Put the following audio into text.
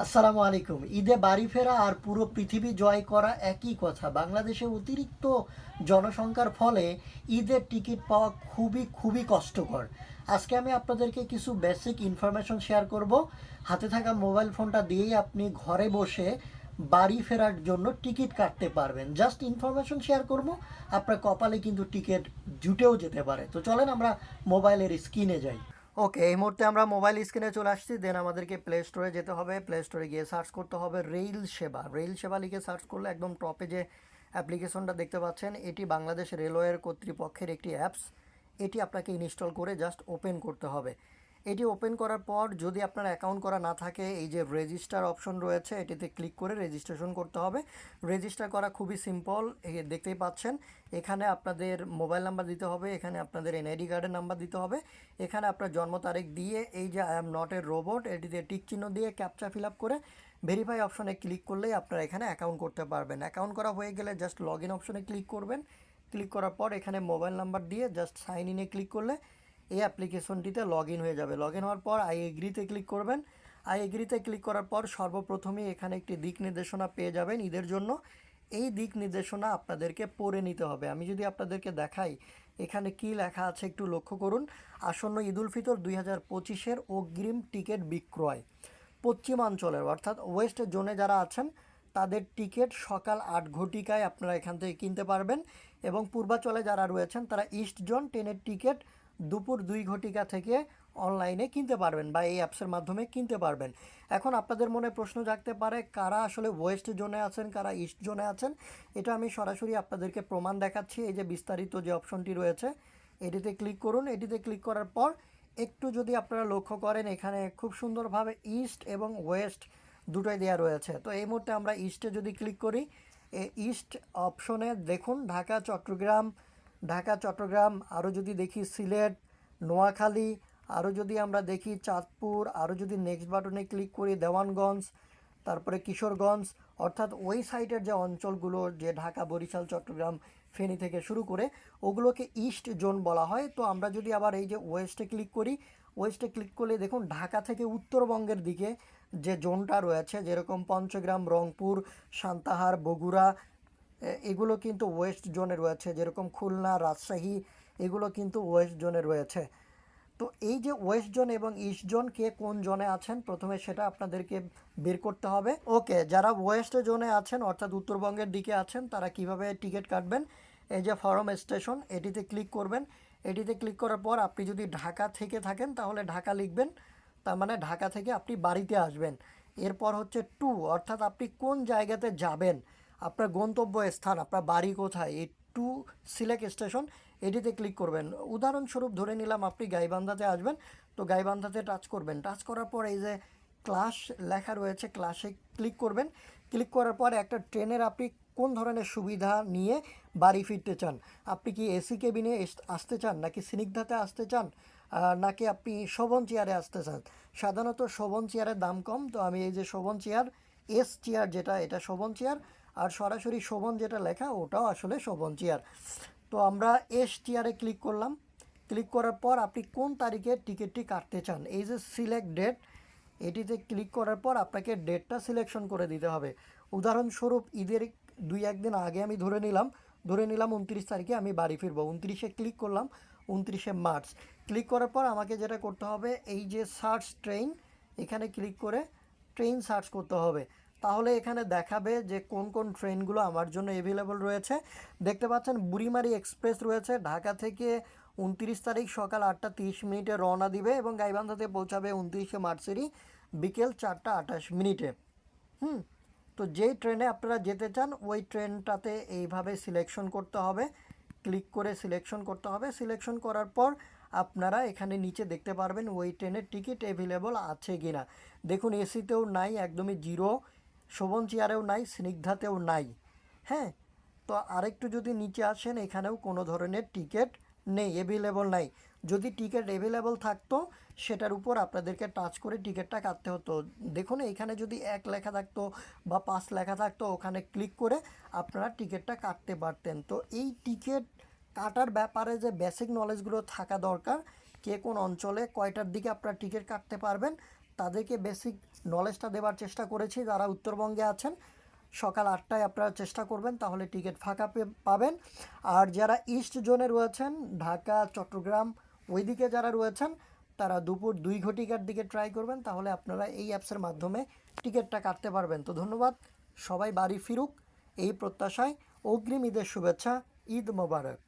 আসসালামু আলাইকুম। ঈদে বাড়ি ফেরা আর পুরো পৃথিবী জয় করা একই কথা। বাংলাদেশে অতিরিক্ত জনসংখ্যার ফলে ঈদের টিকিট পাওয়া খুবই খুবই কষ্টকর। আজকে আমি আপনাদেরকে কিছু বেসিক ইনফরমেশন শেয়ার করব। হাতে থাকা মোবাইল ফোনটা দিয়েই আপনি ঘরে বসে বাড়ি ফেরার জন্য টিকিট কাটতে পারবেন। জাস্ট ইনফরমেশন শেয়ার করব, আপনার কপালে কিন্তু টিকিট জুটেও যেতে পারে। তো চলেন আমরা মোবাইলের স্ক্রিনে যাই। ওকে এই মুহূর্তে আমরা মোবাইল স্ক্রিনে চলে আসছি। দেন আমাদেরকে প্লে স্টোরে যেতে হবে। প্লে স্টোরে গিয়ে সার্চ করতে হবে রেল সেবা রেল সেবা লিখে সার্চ করলে একদম টপে যে অ্যাপ্লিকেশনটা দেখতে পাচ্ছেন, এটি বাংলাদেশ রেলওয়ের কর্তৃপক্ষের একটি অ্যাপস এটি আপনাকে ইনস্টল করে জাস্ট ওপেন করতে হবে। এটি ওপেন করার পর যদি আপনার অ্যাকাউন্ট করা না থাকে, এই যে রেজিস্টার অপশন রয়েছে, এটিতে ক্লিক করে রেজিস্ট্রেশন করতে হবে। রেজিস্টার করা খুবই সিম্পল দেখতেই পাচ্ছেন। এখানে আপনাদের মোবাইল নাম্বার দিতে হবে, এখানে আপনাদের এনআইডি কার্ডের নাম্বার দিতে হবে। এখানে আপনার জন্ম তারিখ দিয়ে, এই যে I am not a robot এটিতে টিক চিহ্ন দিয়ে ক্যাপচা ফিল আপ করে ভেরিফাই অপশনে ক্লিক করলেই আপনারা এখানে অ্যাকাউন্ট করতে পারবেন। অ্যাকাউন্ট করা হয়ে গেলে জাস্ট লগ ইন অপশনে ক্লিক করবেন। ক্লিক করার পর এখানে মোবাইল নাম্বার দিয়ে জাস্ট সাইন ইনে ক্লিক করলে এই অ্যাপ্লিকেশনটিতে লগ ইন হয়ে যাবে। লগ ইন হওয়ার পর আই এগ্রিতে ক্লিক করবেন। আই এগ্রিতে ক্লিক করার পর সর্বপ্রথমেই এখানে একটি দিক নির্দেশনা পেয়ে যাবেন ঈদের জন্য। এই দিক নির্দেশনা আপনাদেরকে পড়ে নিতে হবে। আমি যদি আপনাদেরকে দেখাই, এখানে কি লেখা আছে একটু লক্ষ্য করুন। আসন্ন ঈদুল ফিতর দুই হাজার পঁচিশের অগ্রিম টিকিট বিক্রয়। পশ্চিমাঞ্চলের, অর্থাৎ ওয়েস্ট জোনে যারা আছেন, তাদের টিকিট সকাল আট ঘটিকায় আপনারা এখান থেকে কিনতে পারবেন। এবং পূর্বাচলে যারা রয়েছেন, তারা ইস্ট জোন ট্রেনের টিকিট দুপুর দুই ঘটিকা থেকে অনলাইনে কিনতে পারবেন বা এই অ্যাপসের মাধ্যমে কিনতে পারবেন। এখন আপনাদের মনে প্রশ্ন জাগতে পারে, কারা আসলে ওয়েস্ট জোনে আছেন, কারা ইস্ট জোনে আছেন? এটা আমি সরাসরি আপনাদেরকে প্রমাণ দেখাচ্ছি। এই যে বিস্তারিত যে অপশনটি রয়েছে, এটিতে ক্লিক করুন। এটিতে ক্লিক করার পর একটু যদি আপনারা লক্ষ্য করেন, এখানে খুব সুন্দরভাবে ইস্ট এবং ওয়েস্ট দুটোই দেওয়া রয়েছে। তো এই মুহূর্তে আমরা ইস্টে যদি ক্লিক করি ইস্ট অপশনে দেখুন, ঢাকা, চট্টগ্রাম ঢাকা, চট্টগ্রাম, আরও যদি দেখি সিলেট, নোয়াখালী, আরও যদি আমরা দেখি চাঁদপুর, আরও যদি নেক্সট বাটনে ক্লিক করি দেওয়ানগঞ্জ, তারপরে কিশোরগঞ্জ, অর্থাৎ ওই সাইডের যে অঞ্চলগুলো যে ঢাকা, বরিশাল, চট্টগ্রাম ফেনী থেকে শুরু করে ওগুলোকে ইস্ট জোন বলা হয়। তো আমরা যদি আবার এই যে ওয়েস্টে ক্লিক করি ওয়েস্টে ক্লিক করলে দেখুন ঢাকা থেকে উত্তরবঙ্গের দিকে যে জোনটা রয়েছে, যেরকম পঞ্চগ্রাম, রংপুর, সান্তাহার, বগুড়া এগুলো কিন্তু ওয়েস্ট জোনে রয়েছে, যেরকম খুলনা, রাজশাহী, এগুলো কিন্তু ওয়েস্ট জোনে রয়েছে। তো এই যে ওয়েস্ট জোন এবং ইস্ট জোন, কে কোন জোনে আছেন? প্রথমে সেটা আপনাদেরকে বের করতে হবে। ওকে, যারা ওয়েস্ট জোনে আছেন, অর্থাৎ উত্তরবঙ্গের দিকে আছেন, তারা কীভাবে টিকিট কাটবেন? এই যে ফরম স্টেশন, এটিতে ক্লিক করবেন। এটিতে ক্লিক করার পর আপনি যদি ঢাকা থেকে থাকেন, তাহলে ঢাকা লিখবেন। তার মানে ঢাকা থেকে আপনি বাড়িতে আসবেন। এরপর হচ্ছে টু, অর্থাৎ আপনি কোন জায়গাতে যাবেন? আপনার গন্তব্য স্থান আপনার বাড়ি কোথায়, এই টু সিলেক্ট স্টেশন এটিতে ক্লিক করবেন। উদাহরণস্বরূপ ধরে নিলাম আপনি গাইবান্ধাতে আসবেন, তো গাইবান্ধাতে টাচ করবেন। টাচ করার পর এই যে ক্লাস লেখা রয়েছে ক্লাসে ক্লিক করবেন। ক্লিক করার পর একটা ট্রেনের আপনি কোন ধরনের সুবিধা নিয়ে বাড়ি ফিরতে চান? আপনি কি এসি কেবিনে আসতে চান, নাকি স্নিগ্ধাতে আসতে চান নাকি আপনি শোভন চেয়ারে আসতে চান? সাধারণত শোভন চেয়ারের দাম কম, তো আমি এই যে শোভন চেয়ার এস চেয়ার যেটা, এটা শোভন চেয়ার আর সরাসরি শোভন যেটা লেখা, ওটাও আসলে শোভন চেয়ার। তো আমরা এস চেয়ারে ক্লিক করলাম। ক্লিক করার পর আপনি কোন তারিখে টিকিটটি কাটতে চান? এই যে সিলেক্ট ডেট এটিতে ক্লিক করার পর আপনাকে ডেটটা সিলেকশন করে দিতে হবে। উদাহরণস্বরূপ, ঈদের দুই একদিন আগে আমি ধরে নিলাম ধরে নিলাম উনত্রিশ তারিখে আমি বাড়ি ফিরবো। উনত্রিশে ক্লিক করলাম, উনত্রিশে মার্চ। ক্লিক করার পর আমাকে যেটা করতে হবে, এই যে সার্চ ট্রেন এখানে ক্লিক করে ট্রেন সার্চ করতে হবে। তাহলে এখানে দেখাবে যে কোন কোন ট্রেনগুলো আমার জন্য অ্যাভেলেবল রয়েছে। দেখতে পাচ্ছেন, বুড়িমারি এক্সপ্রেস রয়েছে, ঢাকা থেকে উনত্রিশ তারিখ সকাল আটটা তিরিশ মিনিটে রওনা দিবে এবং গাইবান্ধাতে পৌঁছাবে উনত্রিশে মার্চেরই বিকেল চারটা আঠাশ মিনিটে। হুম, তো যেই ট্রেনে আপনারা যেতে চান, ওই ট্রেনটাতে এইভাবে সিলেকশন করতে হবে। ক্লিক করে সিলেকশন করতে হবে। সিলেকশন করার পর আপনারা এখানে নিচে দেখতে পারবেন ওই ট্রেনের টিকিট অ্যাভেলেবল আছে কি না দেখুন, এসিতেও নাই, একদমই জিরো শোভন চেয়ারেও নাই, স্নিগ্ধাতেও নাই। হ্যাঁ তো আরেকটু যদি নিচে আসেন, এখানেও কোনো ধরনের টিকিট নেই অ্যাভেলেবল নাই। যদি টিকিট অ্যাভেলেবল থাকতো, সেটার উপর আপনাদেরকে টাচ করে টিকিটটা কাটতে হতো। দেখুন, এখানে যদি এক লেখা থাকতো বা পাঁচ লেখা থাকতো, ওখানে ক্লিক করে আপনারা টিকিটটা কাটতে পারতেন। তো এই টিকিট কাটার ব্যাপারে যে বেসিক নলেজগুলো থাকা দরকার, কে কোন অঞ্চলে কয়টার দিকে আপনারা টিকিট কাটতে পারবেন, তাদেরকে বেসিক নলেজটা দেওয়ার চেষ্টা করেছি, যারা উত্তরবঙ্গে আছেন, সকাল আটটায় আপনারা চেষ্টা করবেন, তাহলে টিকিট ফাঁকা পাবেন। আর যারা ইস্ট জোনে রয়েছেন, ঢাকা, চট্টগ্রাম, ওইদিকে যারা রয়েছেন, তারা দুপুর দুই ঘটিকার দিকে ট্রাই করবেন, তাহলে আপনারা এই অ্যাপসের মাধ্যমে টিকিটটা কাটতে পারবেন। তো ধন্যবাদ, সবাই বাড়ি ফিরুক, এই প্রত্যাশায় অগ্রিম ঈদের শুভেচ্ছা, ঈদ মোবারক।